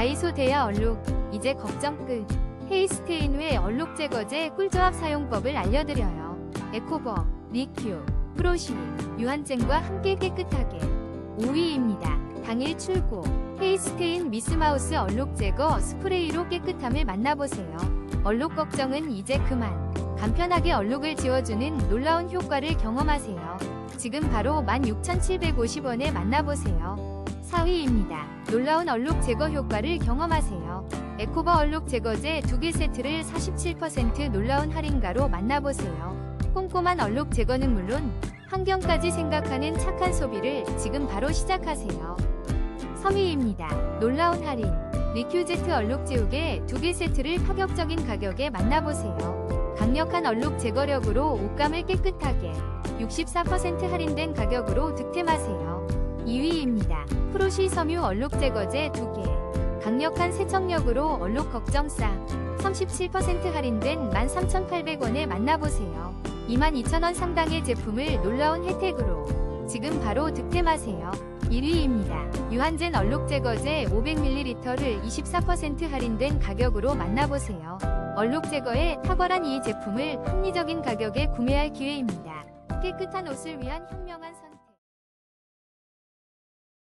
다이소 대야 얼룩 이제 걱정 끝. 헤이스테인 외 얼룩 제거제 꿀조합 사용법을 알려드려요. 에코버, 리큐, 프로시, 유한젠과 함께 깨끗하게. 5위입니다. 당일 출고. 헤이스테인 미스마우스 얼룩 제거 스프레이로 깨끗함을 만나보세요. 얼룩 걱정은 이제 그만. 간편하게 얼룩을 지워주는 놀라운 효과를 경험하세요. 지금 바로 16,750원에 만나보세요. 4위입니다. 놀라운 얼룩 제거 효과를 경험하세요. 에코버 얼룩 제거제 2개 세트를 47% 놀라운 할인가로 만나보세요. 꼼꼼한 얼룩 제거는 물론 환경까지 생각하는 착한 소비를 지금 바로 시작하세요. 3위입니다. 놀라운 할인. 리큐제트 얼룩 지우개 2개 세트를 파격적인 가격에 만나보세요. 강력한 얼룩 제거력으로 옷감을 깨끗하게 64% 할인된 가격으로 득템하세요. 2위입니다. 프로시 섬유 얼룩 제거제 2개. 강력한 세척력으로 얼룩 걱정 싹. 37% 할인된 13,800원에 만나보세요. 22,000원 상당의 제품을 놀라운 혜택으로 지금 바로 득템하세요. 1위입니다. 유한젠 얼룩 제거제 500ml를 24% 할인된 가격으로 만나보세요. 얼룩 제거에 탁월한 이 제품을 합리적인 가격에 구매할 기회입니다. 깨끗한 옷을 위한 현명한 선